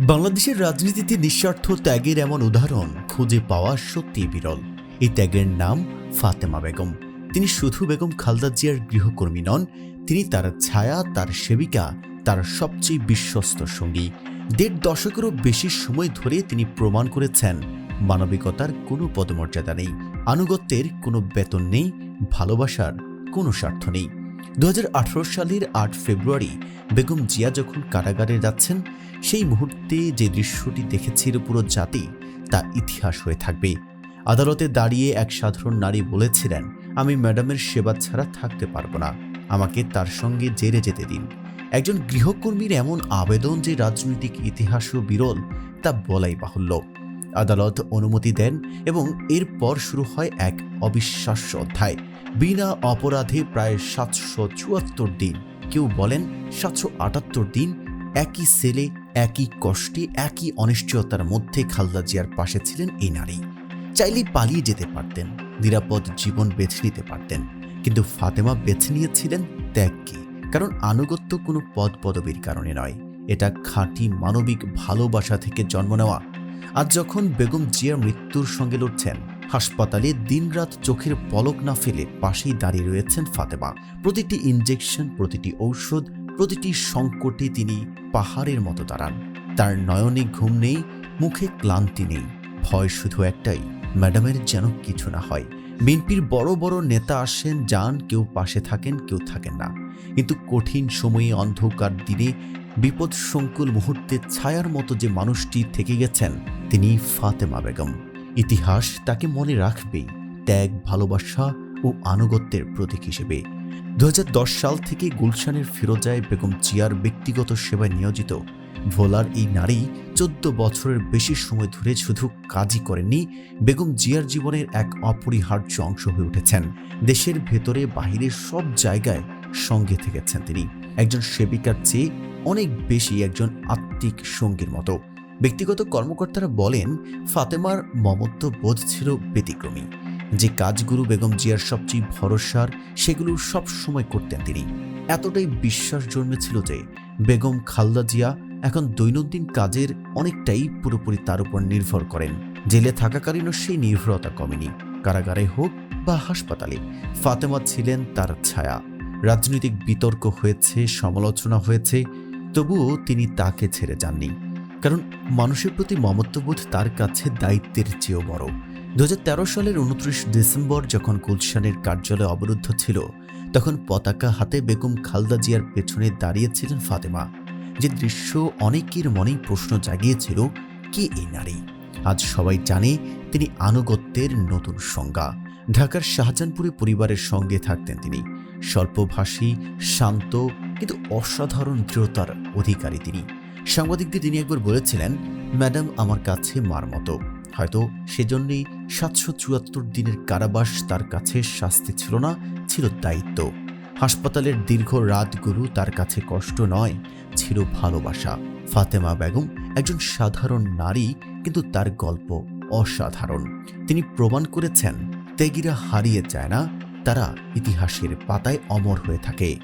বাংলাদেশের রাজনীতিতে নিঃস্বার্থ ত্যাগের এমন উদাহরণ খুঁজে পাওয়া সত্যি বিরল। এই ত্যাগের নাম ফাতেমা বেগম। তিনি শুধু বেগম খালদা জিয়ার গৃহকর্মী নন, তিনি তার ছায়া, তার সেবিকা, তার সবচেয়ে বিশ্বস্ত সঙ্গী। দেড় দশকেরও বেশি সময় ধরে তিনি প্রমাণ করেছেন, মানবিকতার কোনো পদমর্যাদা নেই, আনুগত্যের কোনো বেতন নেই, ভালোবাসার কোনো স্বার্থ নেই। দু হাজার আঠারো সালের আট ফেব্রুয়ারি বেগম জিয়া যখন কারাগারে যাচ্ছেন, সেই মুহূর্তে যে দৃশ্যটি দেখেছিল পুরো জাতি, তা ইতিহাস হয়ে থাকবে। আদালতে দাঁড়িয়ে এক সাধারণ নারী বলেছিলেন, আমি ম্যাডামের সেবা ছাড়া থাকতে পারব না। আমাকে তার সঙ্গে জেরে যেতে দিন। একজন গৃহকর্মীর এমন আবেদন যে রাজনৈতিক ইতিহাসও বিরল, তা বলাই বাহুল্য। আদালত অনুমতি দেন এবং এরপর শুরু হয় এক অবিশ্বাস্য অধ্যায়। বিনা অপরাধে প্রায় সাতশো চুয়াত্তর দিন। কেউ বলেন সাতশো আটাত্তর দিন, একই সেলে, একই কষ্টে, একই অনিশ্চয়তার মধ্যে খালদা জিয়ার পাশে ছিলেন এই নারী। চাইলেই পালিয়ে যেতে পারতেন, নিরাপদ জীবন বেছে নিতে পারতেন, কিন্তু ফাতেমা বেছে নিয়েছিলেন ত্যাগকে, কারণ আনুগত্য কোনো পদ পদবীর কারণে নয়। এটা খাঁটি মানবিক ভালোবাসা থেকে জন্ম নেওয়া আজ যখন বেগম জিয়ার মৃত্যুর সঙ্গে লড়ছেন, হাসপাতালে দিনরাত চোখের পলক না ফেলে পাশেই দাঁড়িয়ে রয়েছেন ফাতেমা। প্রতিটি ইনজেকশন প্রতিটি ঔষধ, প্রতিটি সংকটে তিনি পাহাড়ের মতো দাঁড়ান। তার নয়নে ঘুম নেই, মুখে ক্লান্তি নেই। ভয় শুধু একটাই, ম্যাডামের যেন কিছু না হয়। বিএনপির বড় বড় নেতা আসেন, যান, কেউ পাশে থাকেন, কেউ থাকেন না। কিন্তু কঠিন সময়ে অন্ধকার দিনে বিপদ সংকুল মুহূর্তে ছায়ার মতো যে মানুষটি থেকে গেছেন, তিনি ফাতেমা বেগম। ইতিহাস তাকে মনে রাখবেই ত্যাগ, ভালোবাসা ও আনুগত্যের প্রতীক হিসেবে। দু হাজার দশ সাল থেকে গুলশানের ফিরোজায় বেগম জিয়ার ব্যক্তিগত সেবায় নিয়োজিত। ভোলার এই নারী চোদ্দ বছরের বেশি সময় ধরে শুধু কাজই করেননি, বেগম জিয়ার জীবনের এক অপরিহার্য অংশ হয়ে উঠেছেন। দেশের ভেতরে বাহিরে সব জায়গায় সঙ্গে থেকেছেন তিনি। একজন সেবিকার চেয়ে অনেক বেশি একজন আত্মিক সঙ্গীর মতো। ব্যক্তিগত কর্মকর্তারা বলেন, ফাতেমার মমত্ব বোধ ছিল ব্যতিক্রমী। যে কাজগুলো বেগম জিয়ার সবচেয়ে ভরসার, সেগুলো সব সময় করতেন তিনি। এতটাই বিশ্বাস জন্মেছিল যে, বেগম খালদা জিয়া এখন দৈনন্দিন কাজের অনেকটাই পুরোপুরি তার উপর নির্ভর করেন। জেলে থাকাকালীনও সেই নির্ভরতা কমেনি। কারাগারে হোক বা হাসপাতালে, ফাতেমা ছিলেন তার ছায়া। রাজনৈতিক বিতর্ক হয়েছে, সমালোচনা হয়েছে তবুও তিনি তাকে ছেড়ে যাননি, কারণ মানুষের প্রতি মমত্ববোধ তার কাছে দায়িত্বের চেয়েও বড়। দু হাজার তেরো সালের উনত্রিশ ডিসেম্বর যখন গুলশানের কার্যালয় অবরুদ্ধ ছিল, তখন পতাকা হাতে বেগম খালদা জিয়ার পেছনে দাঁড়িয়েছিলেন ফাতেমা। যে দৃশ্য অনেকের মনেই প্রশ্ন জাগিয়েছিল, কে এই নারী? আজ সবাই জানে তিনি আনুগত্যের নতুন সংজ্ঞা। ঢাকার শাহজাহানপুরে পরিবারের সঙ্গে থাকতেন তিনি। স্বল্পভাষী, শান্ত কিন্তু অসাধারণ দৃঢ়তার অধিকারী তিনি। সাংবাদিকদের তিনি একবার বলেছিলেন, ম্যাডাম আমার কাছে মার মতো। হয়তো সেজন্যই সাতশো চুয়াত্তর দিনের কারাবাস তার কাছে শাস্তি ছিল না, ছিল দায়িত্ব। হাসপাতালের দীর্ঘ রাতগুলো তার কাছে কষ্ট নয়, ছিল ভালোবাসা। ফাতেমা বেগম একজন সাধারণ নারী, কিন্তু তার গল্প অসাধারণ। তিনি প্রমাণ করেছেন, ত্যাগীরা হারিয়ে যায় না, তারা ইতিহাসের পাতায় অমর হয়ে থাকে।